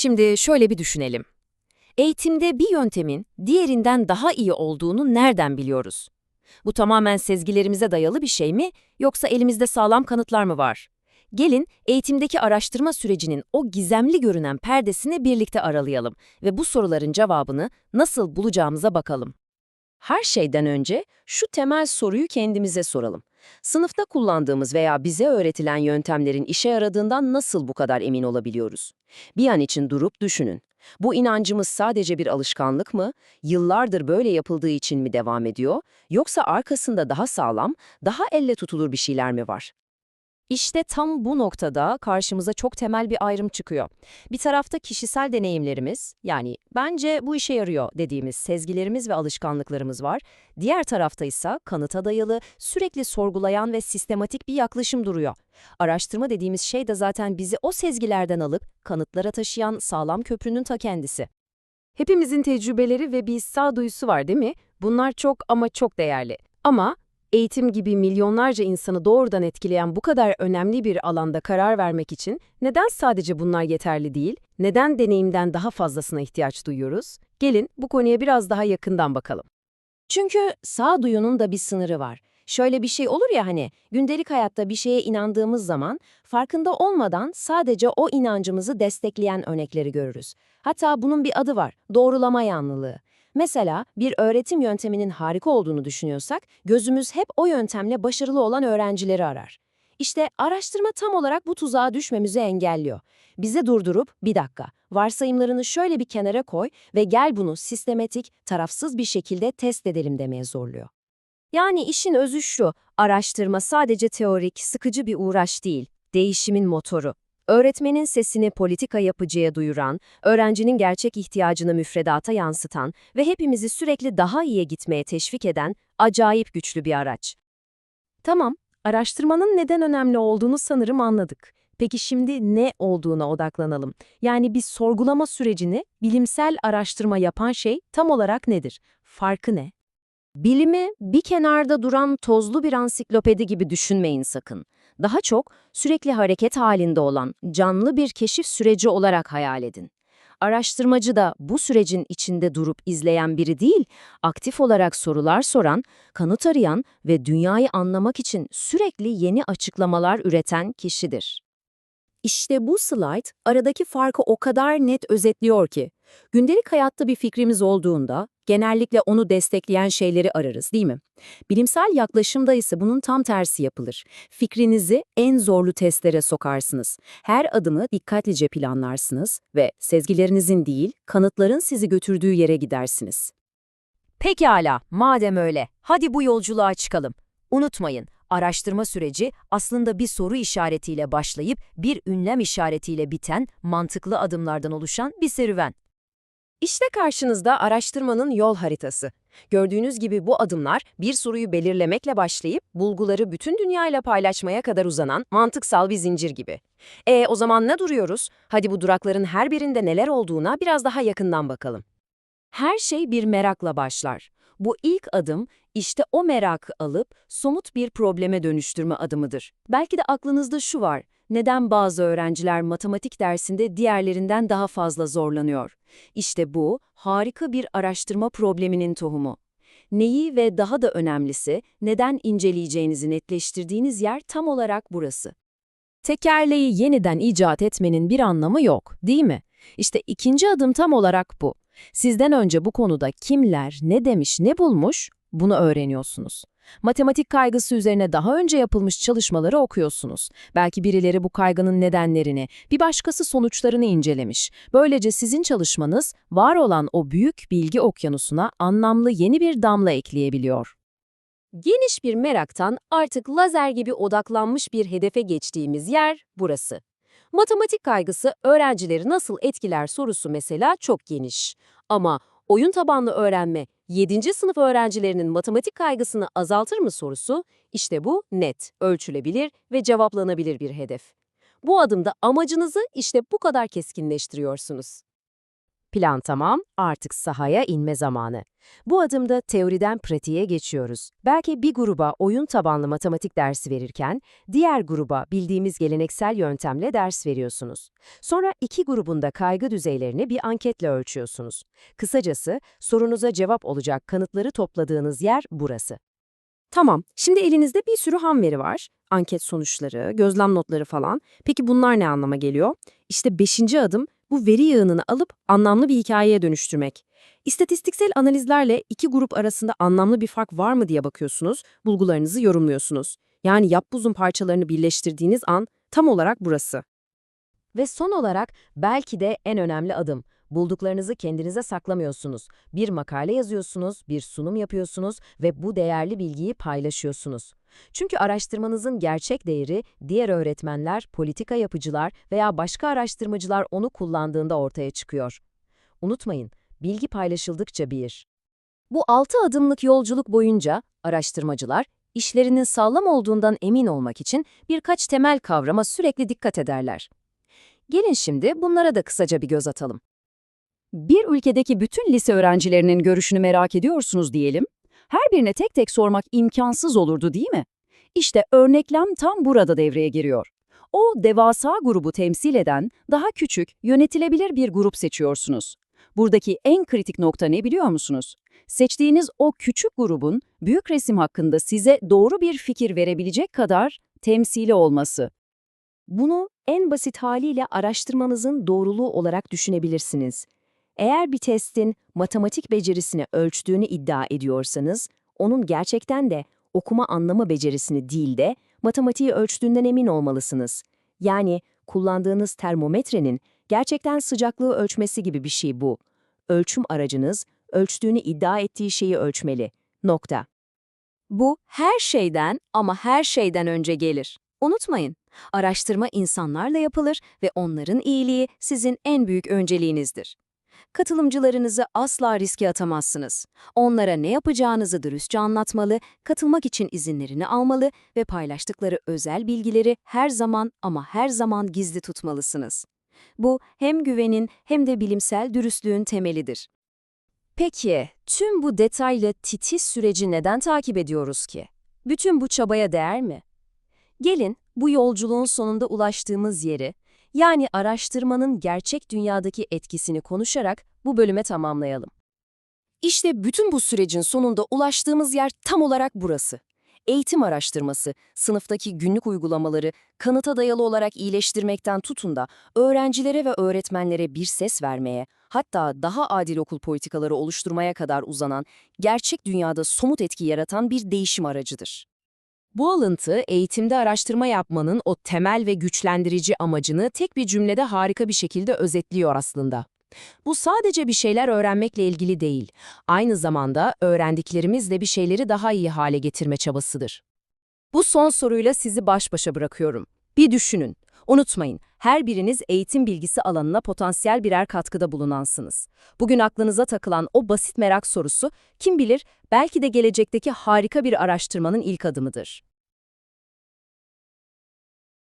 Şimdi şöyle bir düşünelim. Eğitimde bir yöntemin diğerinden daha iyi olduğunu nereden biliyoruz? Bu tamamen sezgilerimize dayalı bir şey mi yoksa elimizde sağlam kanıtlar mı var? Gelin eğitimdeki araştırma sürecinin o gizemli görünen perdesini birlikte aralayalım ve bu soruların cevabını nasıl bulacağımıza bakalım. Her şeyden önce şu temel soruyu kendimize soralım. Sınıfta kullandığımız veya bize öğretilen yöntemlerin işe yaradığından nasıl bu kadar emin olabiliyoruz? Bir an için durup düşünün. Bu inancımız sadece bir alışkanlık mı, yıllardır böyle yapıldığı için mi devam ediyor, yoksa arkasında daha sağlam, daha elle tutulur bir şeyler mi var? İşte tam bu noktada karşımıza çok temel bir ayrım çıkıyor. Bir tarafta kişisel deneyimlerimiz, yani bence bu işe yarıyor dediğimiz sezgilerimiz ve alışkanlıklarımız var. Diğer tarafta ise kanıta dayalı, sürekli sorgulayan ve sistematik bir yaklaşım duruyor. Araştırma dediğimiz şey de zaten bizi o sezgilerden alıp kanıtlara taşıyan sağlam köprünün ta kendisi. Hepimizin tecrübeleri ve bir sağduyusu var değil mi? Bunlar çok ama çok değerli. Ama eğitim gibi milyonlarca insanı doğrudan etkileyen bu kadar önemli bir alanda karar vermek için neden sadece bunlar yeterli değil, neden deneyimden daha fazlasına ihtiyaç duyuyoruz? Gelin bu konuya biraz daha yakından bakalım. Çünkü sağduyunun da bir sınırı var. Şöyle bir şey olur ya hani, gündelik hayatta bir şeye inandığımız zaman farkında olmadan sadece o inancımızı destekleyen örnekleri görürüz. Hatta bunun bir adı var, doğrulama yanlılığı. Mesela bir öğretim yönteminin harika olduğunu düşünüyorsak, gözümüz hep o yöntemle başarılı olan öğrencileri arar. İşte araştırma tam olarak bu tuzağa düşmemizi engelliyor. Bize durdurup, bir dakika, varsayımlarını şöyle bir kenara koy ve gel bunu sistematik, tarafsız bir şekilde test edelim demeye zorluyor. Yani işin özü şu, araştırma sadece teorik, sıkıcı bir uğraş değil, değişimin motoru. Öğretmenin sesini politika yapıcıya duyuran, öğrencinin gerçek ihtiyacını müfredata yansıtan ve hepimizi sürekli daha iyiye gitmeye teşvik eden acayip güçlü bir araç. Tamam, araştırmanın neden önemli olduğunu sanırım anladık. Peki şimdi ne olduğuna odaklanalım. Yani bir sorgulama sürecini, bilimsel araştırma yapan şey tam olarak nedir? Farkı ne? Bilimi bir kenarda duran tozlu bir ansiklopedi gibi düşünmeyin sakın. Daha çok sürekli hareket halinde olan canlı bir keşif süreci olarak hayal edin. Araştırmacı da bu sürecin içinde durup izleyen biri değil, aktif olarak sorular soran, kanıt arayan ve dünyayı anlamak için sürekli yeni açıklamalar üreten kişidir. İşte bu slide aradaki farkı o kadar net özetliyor ki, gündelik hayatta bir fikrimiz olduğunda genellikle onu destekleyen şeyleri ararız değil mi? Bilimsel yaklaşımda ise bunun tam tersi yapılır. Fikrinizi en zorlu testlere sokarsınız. Her adımı dikkatlice planlarsınız ve sezgilerinizin değil, kanıtların sizi götürdüğü yere gidersiniz. Pekala, madem öyle, hadi bu yolculuğa çıkalım. Unutmayın, araştırma süreci aslında bir soru işaretiyle başlayıp bir ünlem işaretiyle biten mantıklı adımlardan oluşan bir serüven. İşte karşınızda araştırmanın yol haritası. Gördüğünüz gibi bu adımlar bir soruyu belirlemekle başlayıp bulguları bütün dünyayla paylaşmaya kadar uzanan mantıksal bir zincir gibi. E o zaman ne duruyoruz? Hadi bu durakların her birinde neler olduğuna biraz daha yakından bakalım. Her şey bir merakla başlar. Bu ilk adım işte o merakı alıp somut bir probleme dönüştürme adımıdır. Belki de aklınızda şu var. Neden bazı öğrenciler matematik dersinde diğerlerinden daha fazla zorlanıyor? İşte bu, harika bir araştırma probleminin tohumu. Neyi ve daha da önemlisi, neden inceleyeceğinizi netleştirdiğiniz yer tam olarak burası. Tekerleği yeniden icat etmenin bir anlamı yok, değil mi? İşte ikinci adım tam olarak bu. Sizden önce bu konuda kimler, ne demiş, ne bulmuş, bunu öğreniyorsunuz. Matematik kaygısı üzerine daha önce yapılmış çalışmaları okuyorsunuz. Belki birileri bu kaygının nedenlerini, bir başkası sonuçlarını incelemiş. Böylece sizin çalışmanız var olan o büyük bilgi okyanusuna anlamlı yeni bir damla ekleyebiliyor. Geniş bir meraktan artık lazer gibi odaklanmış bir hedefe geçtiğimiz yer burası. Matematik kaygısı öğrencileri nasıl etkiler sorusu mesela çok geniş. Ama oyun tabanlı öğrenme 7. sınıf öğrencilerinin matematik kaygısını azaltır mı sorusu, işte bu net, ölçülebilir ve cevaplanabilir bir hedef. Bu adımda amacınızı işte bu kadar keskinleştiriyorsunuz. Plan tamam, artık sahaya inme zamanı. Bu adımda teoriden pratiğe geçiyoruz. Belki bir gruba oyun tabanlı matematik dersi verirken, diğer gruba bildiğimiz geleneksel yöntemle ders veriyorsunuz. Sonra iki grubun da kaygı düzeylerini bir anketle ölçüyorsunuz. Kısacası sorunuza cevap olacak kanıtları topladığınız yer burası. Tamam, şimdi elinizde bir sürü ham veri var. Anket sonuçları, gözlem notları falan. Peki bunlar ne anlama geliyor? İşte beşinci adım bu veri yığınını alıp anlamlı bir hikayeye dönüştürmek. İstatistiksel analizlerle iki grup arasında anlamlı bir fark var mı diye bakıyorsunuz, bulgularınızı yorumluyorsunuz. Yani yapbozun parçalarını birleştirdiğiniz an tam olarak burası. Ve son olarak belki de en önemli adım. Bulduklarınızı kendinize saklamıyorsunuz. Bir makale yazıyorsunuz, bir sunum yapıyorsunuz ve bu değerli bilgiyi paylaşıyorsunuz. Çünkü araştırmanızın gerçek değeri diğer öğretmenler, politika yapıcılar veya başka araştırmacılar onu kullandığında ortaya çıkıyor. Unutmayın, bilgi paylaşıldıkça bir. Bu altı adımlık yolculuk boyunca araştırmacılar işlerinin sağlam olduğundan emin olmak için birkaç temel kavrama sürekli dikkat ederler. Gelin şimdi bunlara da kısaca bir göz atalım. Bir ülkedeki bütün lise öğrencilerinin görüşünü merak ediyorsunuz diyelim. Her birine tek tek sormak imkansız olurdu değil mi? İşte örneklem tam burada devreye giriyor. O devasa grubu temsil eden daha küçük, yönetilebilir bir grup seçiyorsunuz. Buradaki en kritik nokta ne biliyor musunuz? Seçtiğiniz o küçük grubun büyük resim hakkında size doğru bir fikir verebilecek kadar temsili olması. Bunu en basit haliyle araştırmanızın doğruluğu olarak düşünebilirsiniz. Eğer bir testin matematik becerisini ölçtüğünü iddia ediyorsanız, onun gerçekten de okuma anlama becerisini değil de matematiği ölçtüğünden emin olmalısınız. Yani kullandığınız termometrenin gerçekten sıcaklığı ölçmesi gibi bir şey bu. Ölçüm aracınız ölçtüğünü iddia ettiği şeyi ölçmeli. Nokta. Bu her şeyden ama her şeyden önce gelir. Unutmayın, araştırma insanlarla yapılır ve onların iyiliği sizin en büyük önceliğinizdir. Katılımcılarınızı asla riske atamazsınız. Onlara ne yapacağınızı dürüstçe anlatmalı, katılmak için izinlerini almalı ve paylaştıkları özel bilgileri her zaman ama her zaman gizli tutmalısınız. Bu hem güvenin hem de bilimsel dürüstlüğün temelidir. Peki, tüm bu detaylı titiz süreci neden takip ediyoruz ki? Bütün bu çabaya değer mi? Gelin bu yolculuğun sonunda ulaştığımız yeri, yani araştırmanın gerçek dünyadaki etkisini konuşarak bu bölüme tamamlayalım. İşte bütün bu sürecin sonunda ulaştığımız yer tam olarak burası. Eğitim araştırması, sınıftaki günlük uygulamaları kanıta dayalı olarak iyileştirmekten tutun da öğrencilere ve öğretmenlere bir ses vermeye, hatta daha adil okul politikaları oluşturmaya kadar uzanan, gerçek dünyada somut etki yaratan bir değişim aracıdır. Bu alıntı, eğitimde araştırma yapmanın o temel ve güçlendirici amacını tek bir cümlede harika bir şekilde özetliyor aslında. Bu sadece bir şeyler öğrenmekle ilgili değil, aynı zamanda öğrendiklerimizle bir şeyleri daha iyi hale getirme çabasıdır. Bu son soruyla sizi baş başa bırakıyorum. Bir düşünün. Unutmayın, her biriniz eğitim bilgisi alanına potansiyel birer katkıda bulunansınız. Bugün aklınıza takılan o basit merak sorusu, kim bilir belki de gelecekteki harika bir araştırmanın ilk adımıdır.